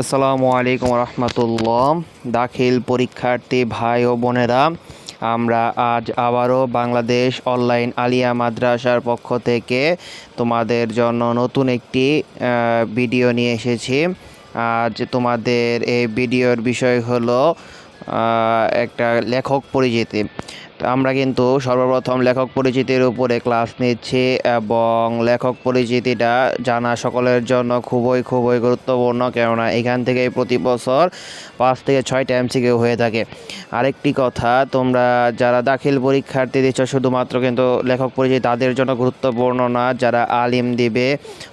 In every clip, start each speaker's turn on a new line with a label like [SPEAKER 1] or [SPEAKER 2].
[SPEAKER 1] আসসালামু আলাইকুম রহমতুল্লাহ। দাখিল পরীক্ষার্থী ভাই ও বোনেরা, আমরা আজ আবারও বাংলাদেশ অনলাইন আলিয়া মাদ্রাসার পক্ষ থেকে তোমাদের জন্য নতুন একটি ভিডিও নিয়ে এসেছি। আজ তোমাদের এই ভিডিওর বিষয় হলো একটা লেখক পরিচিতি। আমরা কিন্তু সর্বপ্রথম লেখক পরিচিতির উপরে ক্লাস নিচ্ছি এবং লেখক পরিচিতিটা জানা সকলের জন্য খুবই খুবই গুরুত্বপূর্ণ কেননা এখান থেকে প্রতি বছর পাঁচ থেকে ছয়টা এমসিকিউ হয়ে থাকে। আরেকটি কথা, তোমরা যারা দাখিল পরীক্ষার্থী দিচ্ছ, শুধুমাত্র কিন্তু লেখক পরিচিতি তাদের জন্য গুরুত্বপূর্ণ না, যারা আলিম দিবে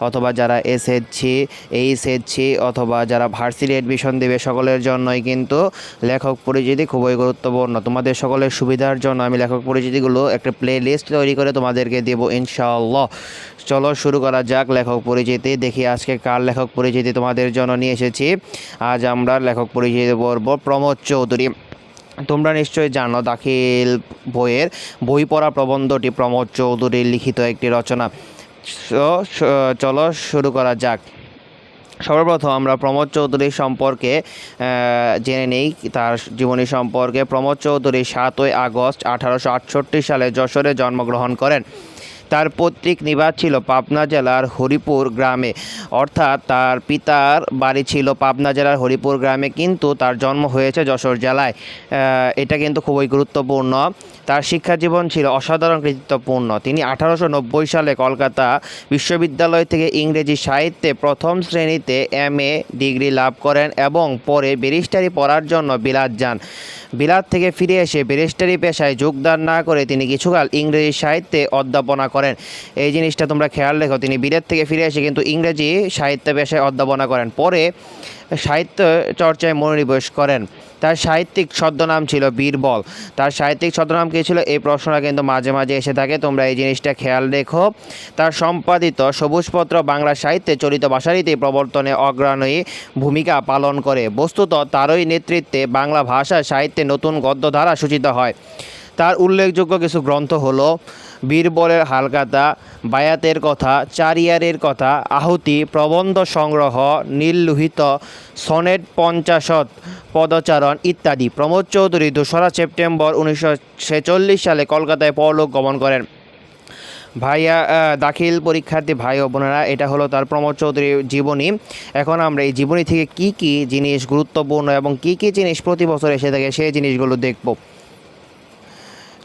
[SPEAKER 1] অথবা যারা এসএসসি এইচএসসি অথবা যারা ভার্সিটি এডমিশন দেবে, সকলের জন্যই কিন্তু লেখক পরিচিতি খুবই গুরুত্বপূর্ণ। তোমাদের সকলের সুবিধার জন্য আমি লেখক পরিচিতিগুলো একটা প্লে লিস্ট তৈরি করে তোমাদেরকে দেবো ইনশাআল্লাহ। চলো শুরু করা যাক লেখক পরিচিতি। দেখি আজকে কার লেখক পরিচিতি তোমাদের জন্য নিয়ে এসেছি। আজ আমরা লেখক পরিচিতি পড়ব প্রমোদ চৌধুরী। তোমরা নিশ্চয়ই জানো দাখিল বইয়ের, বই পড়া প্রবন্ধটি প্রমোদ চৌধুরীর লিখিত একটি রচনা। চলো শুরু করা যাক। সর্বপ্রথম আমরা প্রমোদ চৌধুরী সম্পর্কে জেনে নেই। তার জীবনী সম্পর্কে প্রমোদ চৌধুরী সাতই আগস্ট আঠারোশো আটষট্টি সালে যশোরে জন্মগ্রহণ করেন। তার পৈতৃক নিবাস ছিল পাবনা জেলার হরিপুর গ্রামে। অর্থাৎ তার পিতার বাড়ি ছিল পাবনা জেলার হরিপুর গ্রামে, কিন্তু তার জন্ম হয়েছে যশোর জেলায়। এটা কিন্তু খুবই গুরুত্বপূর্ণ। তার শিক্ষা জীবন ছিল অসাধারণ কৃতিত্বপূর্ণ। তিনি আঠারোশো নব্বই সালে কলকাতা বিশ্ববিদ্যালয় থেকে ইংরেজি সাহিত্যে প্রথম শ্রেণীতে এম এ ডিগ্রি লাভ করেন এবং পরে ব্যারিস্টারি পড়ার জন্য বিলাত যান। বিলাত থেকে ফিরে এসে ব্যারিস্টারি পেশায় যোগদান না করে তিনি কিছুকাল ইংরেজি সাহিত্যে অধ্যাপনা করেন। এই জিনিসটা তোমরা খেয়াল রেখো, তিনি বিলেত থেকে ফিরে এসে কিন্তু ইংরেজি সাহিত্য পেশায় অধ্যাপনা করেন। পরে সাহিত্য চর্চায় মনোনিবেশ করেন। তার সাহিত্যিক ছদ্মনাম ছিল বীরবল। তার সাহিত্যিক ছদ্মনাম কী ছিল? এই প্রশ্নটা কিন্তু মাঝে মাঝে এসে থাকে, তোমরা এই জিনিসটা খেয়াল রেখো। তার সম্পাদিত সবুজপত্র বাংলা সাহিত্যে চলিত ভাষারীতি প্রবর্তনে অগ্রণী ভূমিকা পালন করে। বস্তুত তারই নেতৃত্বে বাংলা ভাষা সাহিত্যে নতুন গদ্যধারা সূচিত হয়। তার উল্লেখযোগ্য কিছু গ্রন্থ হলো বীরবলের হালকাতা, বায়াতের কথা, চারিয়ারের কথা, আহুতি, প্রবন্ধ সংগ্রহ, নীললোহিত, সনেট পঞ্চাশত, পদচারণ ইত্যাদি। প্রমোদ চৌধুরী দোসরা সেপ্টেম্বর উনিশশো ছেচল্লিশ সালে কলকাতায় পরলোক গমন করেন। ভাইয়া দাখিল পরীক্ষার্থী ভাই ও বোনেরা, এটা হলো তার প্রমোদ চৌধুরীর জীবনী। এখন আমরা এই জীবনী থেকে কি কি জিনিস গুরুত্বপূর্ণ এবং কি কি জিনিস প্রতি বছর এসে থাকে সেই জিনিসগুলো দেখব।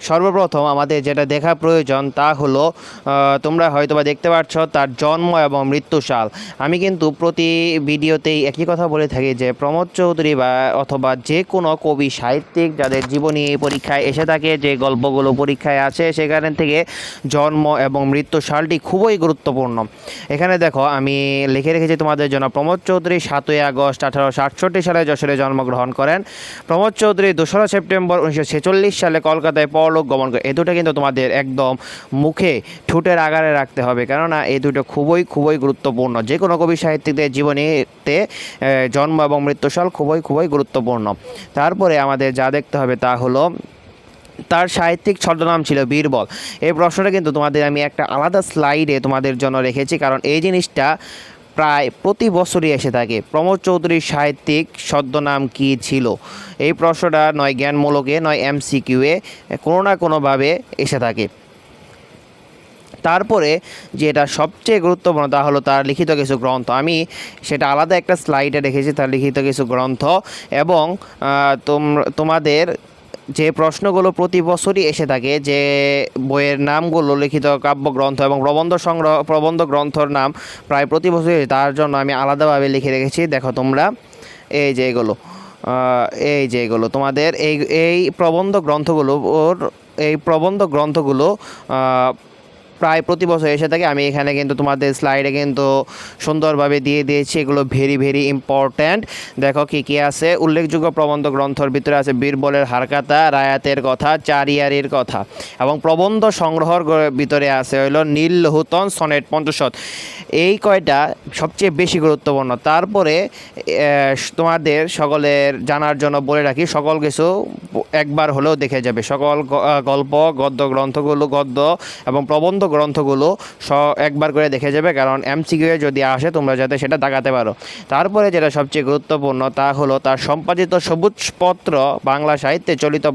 [SPEAKER 1] সর্বপ্রথম আমাদের যেটা দেখা প্রয়োজন তা হলো তোমরা হয়তোবা দেখতে পাচ্ছ তার জন্ম এবং মৃত্যু সাল আমি কিন্তু প্রতি ভিডিওতেই একই কথা বলে থাকি যে প্রমোদ চৌধুরী বা অথবা যে কোনো কবি সাহিত্যিক যাদের জীবনী পরীক্ষায় এসে থাকে, যে গল্পগুলো পরীক্ষায় আছে, সেখান থেকে জন্ম এবং মৃত্যু সালটি খুবই গুরুত্বপূর্ণ। এখানে দেখো, আমি লিখে রেখেছি তোমাদের জন্য, প্রমোদ চৌধুরী সাতই আগস্ট আঠারোশো আটষট্টি সালে যশোরে জন্মগ্রহণ করেন। প্রমোদ চৌধুরী দোসরা সেপ্টেম্বর উনিশশো ছেচল্লিশ সালে কলকাতায় পরলোক গমন করে। এ দুটো কিন্তু তোমাদের একদম মুখে ঠোঁটের আগারে রাখতে হবে। কেননা এই দুটো খুবই খুবই গুরুত্বপূর্ণ। যে কোনো কবি সাহিত্যিকদের জীবনীতে জন্ম এবং মৃত্যুসাল খুবই খুবই গুরুত্বপূর্ণ। তারপরে আমাদের যা দেখতে হবে তা হলো, তার সাহিত্যিক ছদ্মনাম ছিল বীরবল। এই প্রশ্নটা কিন্তু তোমাদের আমি একটা আলাদা স্লাইডে তোমাদের জন্য রেখেছি। কারণ এই জিনিসটা প্রায় প্রতি বছরই এসে থাকে। প্রমোদ চৌধুরীর সাহিত্যিক ছদ্মনাম কী ছিল? এই প্রশ্নটা নয় জ্ঞানমূলকে, নয় এমসিকিউয়ে, কোনো না কোনোভাবে এসে থাকে। তারপরে যেটা সবচেয়ে গুরুত্বপূর্ণ তা হলো তার লিখিত কিছু গ্রন্থ। আমি সেটা আলাদা একটা স্লাইডে রেখেছি, তার লিখিত কিছু গ্রন্থ এবং তোম- তোমাদের যে প্রশ্নগুলো প্রতি বছরই এসে থাকে, যে বইয়ের নামগুলো, লিখিত কাব্যগ্রন্থ এবং প্রবন্ধ সংগ্রহ, প্রবন্ধ গ্রন্থর নাম প্রায় প্রতি বছরই তার জন্য আমি আলাদাভাবে লিখে রেখেছি। দেখো তোমরা, এই যে এগুলো এই যে এগুলো, তোমাদের এই এই প্রবন্ধ গ্রন্থগুলো ওর এই প্রবন্ধ গ্রন্থগুলো প্রায় প্রতি বছর এসে থাকে। আমি এখানে কিন্তু তোমাদের স্লাইডে কিন্তু সুন্দরভাবে দিয়ে দিয়েছি। এগুলো ভেরি ভেরি ইম্পর্ট্যান্ট দেখো কী কী আছে? উল্লেখযোগ্য প্রবন্ধ গ্রন্থর ভিতরে আছে বীরবলের হারকাতা, রায়াতের কথা, চারিয়ারির কথা। এবং প্রবন্ধ সংগ্রহর ভিতরে আছে হইল নীল লোহুতন, সনেট পঞ্চশত। এই কয়টা সবচেয়ে বেশি গুরুত্বপূর্ণ। তারপরে তোমাদের সকলের জানার জন্য বলে রাখি, সকল কিছু একবার হলেও দেখে যাবে। সকল গল্প, গদ্য, গ্রন্থগুলো, গদ্য এবং প্রবন্ধ গ্রন্থগুলো স একবার করে দেখে যাবে, কারণ এমসিকিউ যদি আসে, তোমরা যাতে সেটা দাগাতে পারো। তারপরে যেটা সবচেয়ে গুরুত্বপূর্ণ, তা হলো তার সম্পাদিত সবুজপত্র বাংলা সাহিত্যে চলিত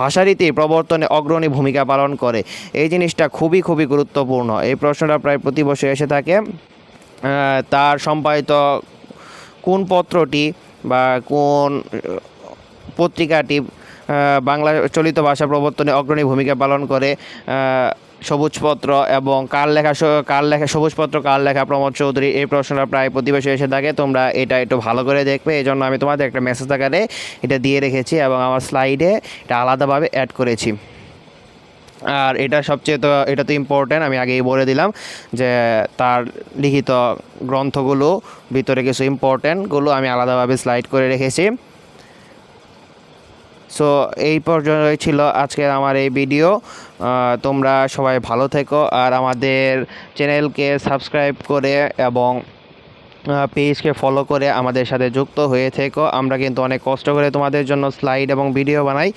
[SPEAKER 1] ভাষারীতি প্রবর্তনে অগ্রণী ভূমিকা পালন করে। এই জিনিসটা খুবই খুবই গুরুত্বপূর্ণ। এই প্রশ্নটা প্রায় প্রতি বছর এসে থাকে। তার সম্পাদিত কোন পত্রটি বা কোন পত্রিকাটি বাংলা চলিত ভাষা প্রবর্তনে অগ্রণী ভূমিকা পালন করে সবুজপত্র এবং কার লেখা কার লেখা, সবুজপত্র, কার লেখা? প্রমোদ চৌধুরী, এই প্রশ্নটা প্রায় প্রতিবেশী এসে থাকে। তোমরা এটা একটু ভালো করে দেখবে। এই জন্য আমি তোমাদের একটা মেসেজ আকারে এটা দিয়ে রেখেছি এবং আমার স্লাইডে এটা আলাদাভাবে অ্যাড করেছি। আর এটা সবচেয়ে তো, এটা তো ইম্পর্ট্যান্ট আমি আগেই বলে দিলাম যে তার লিখিত গ্রন্থগুলো, ভিতরে কিছু ইম্পর্ট্যান্টগুলো আমি আলাদাভাবে স্লাইড করে রেখেছি। সো এই পর্যন্তই ছিল আজকের আমার এই ভিডিও তোমরা সবাই ভালো থেকো আর আমাদের চ্যানেলকে সাবস্ক্রাইব করে এবং পেজকে ফলো করে আমাদের সাথে যুক্ত হয়ে থেকো। আমরা কিন্তু অনেক কষ্ট করে তোমাদের জন্য স্লাইড এবং ভিডিও বানাই।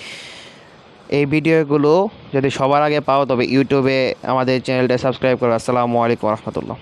[SPEAKER 1] এই ভিডিওগুলো যদি সবার আগে পাও, তবে ইউটিউবে আমাদের চ্যানেলটা সাবস্ক্রাইব করো। আসসালামু আলাইকুম রহমতুল্লাহ।